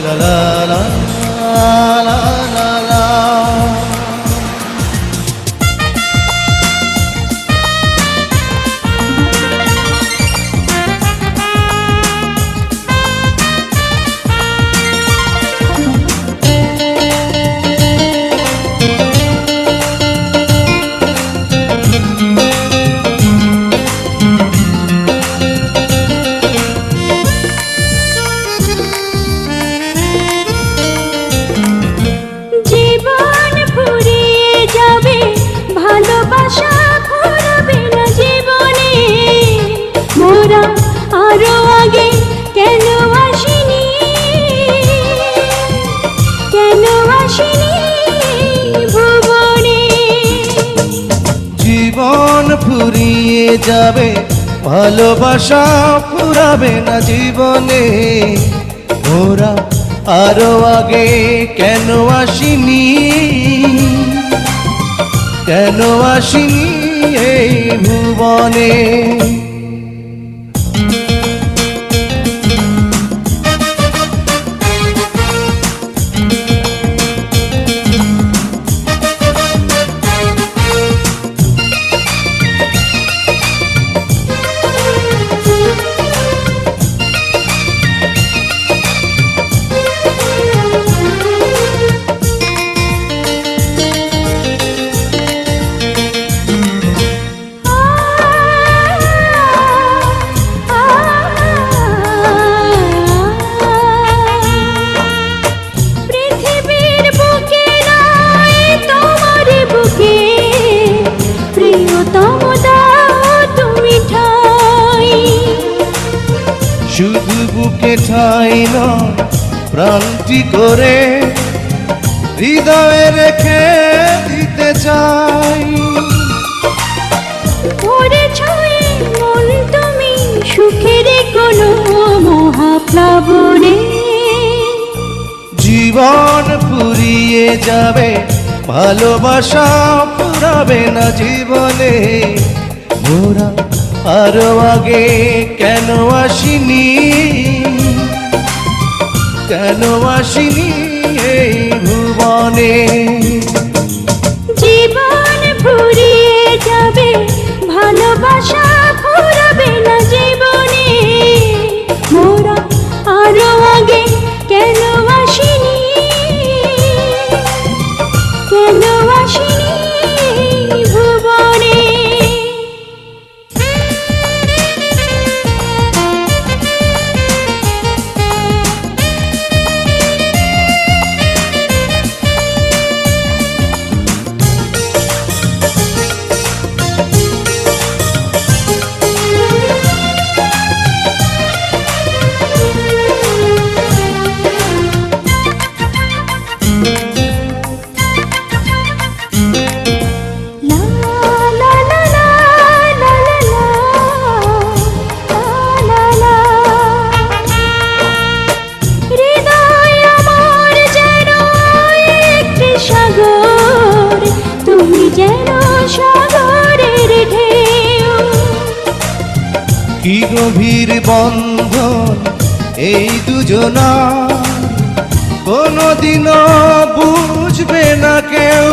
la la la la জীবন ফুরিয়ে যাবে, ভালোবাসা ফুরাবে না জীবনে। ওরা আরও আগে কেন আসিনি? কেন আসিনি এই ভুবনে? ঠাই নয় প্রান্তি করে হৃদয়ে রেখে দিতে চাই। তুমি সুখের কোনো মহাপ্লাবনে জীবন ফুরিয়ে যাবে ভালোবাসা পুরাবে না জীবনে। মোরা আরও আগে কেন আসিনি? কেন আসিনি এই ভুবনে? গভীর বন্ধন এই দুজনা। কোনদিনও বুঝবে না কেউ।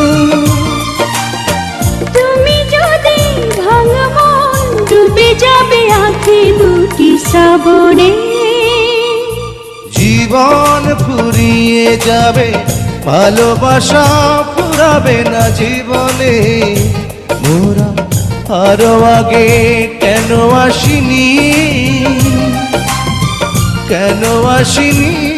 তুমি যদি ভাঙা মন ডুবে যাবে আঁখি দুটি শ্রাবণে জীবন ফুরিয়ে যাবে ভালোবাসা ফুরাবে না জীবনে। মোরা আরও আগে কেন আসিনি? কেন আসিনি?